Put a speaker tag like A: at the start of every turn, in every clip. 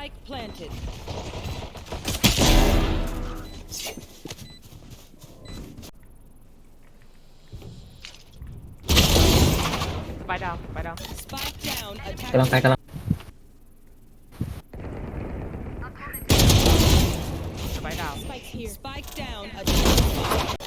A: Spike planted.
B: ไปดาวไปดาว
A: Spike down.
C: กำลัง
A: Attack.
C: ไปกำลัง
B: ไปดาว
A: Spike here. Spike down. Attack.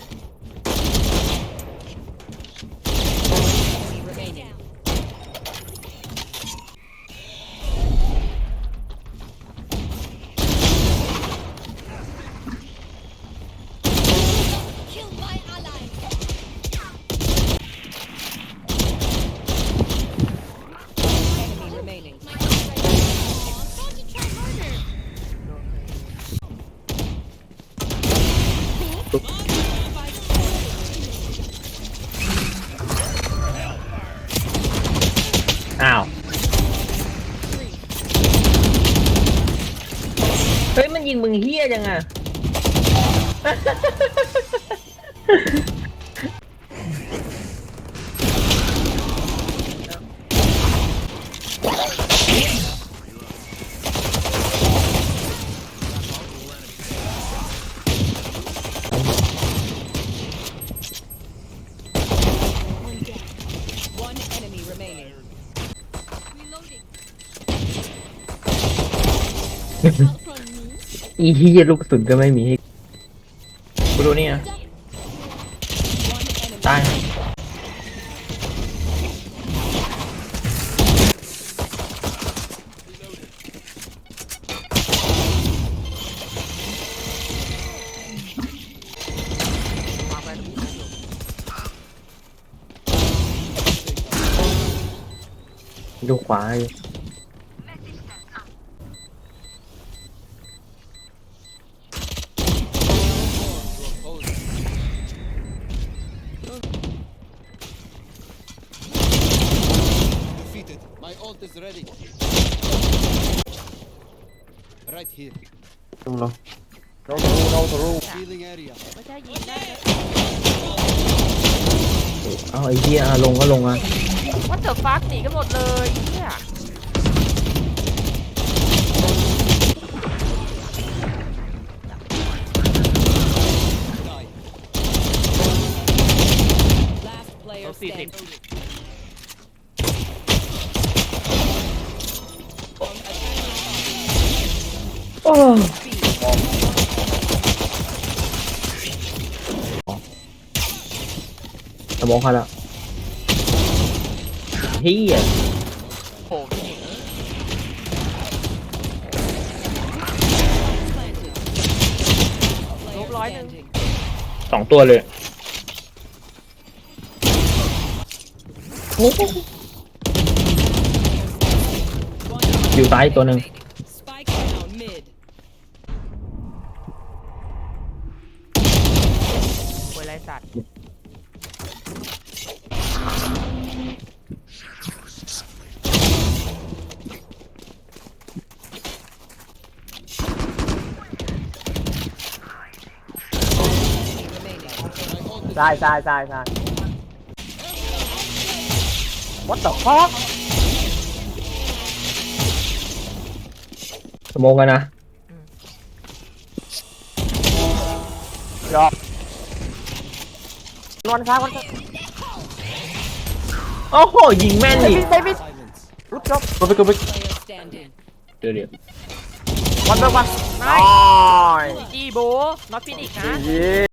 C: อ้าว เฮ้ย มันยิงมึงเฮี้ยจังอะ
A: One enemy remaining.
D: Reloading.
C: อีที่ยลูกกระสุนก็ไม่มีให้กูดูนี่นะ
A: One enemy.
C: ตา
B: ย
C: ดูขวาอยู่
E: Defeated. My ult is ready. Right here.
C: ลงลง
E: Healing area.
B: ไม่ใช่ยิงได้
C: เอาไอ้เฮี้ยอะลงก็ลงอะ
B: วัดเดอะฟักหนีกันหมดเลยเนี่ย
E: Die.
A: Last player
B: เราสี่สิบ
A: standing.
C: โอ้สมองเขาแล้ว เฮี้ย
B: โอ้พี่
A: Player
B: Lốp lói nè.
A: standing.
C: สองตัวเลย
A: One
C: อยู่ซ้ายตัวหนึ่ง
A: Spike down mid.
B: เวลาสัตว์
A: Remaining.
E: My ult is
C: ซ้ายซ้ายซ้ายซ้าย What the fuck สมองกันนะยอกนอนซ้ายวันโอ้โหยิงแม่นอีก
E: silence.
C: รุดจบกูไปกูไป
A: Player standing.
C: เดี๋ยวเดี๋ยว
B: วันเดอร์วันไน
C: โอ้ย
B: จีโบน็อตฟินิกนะ
C: เย้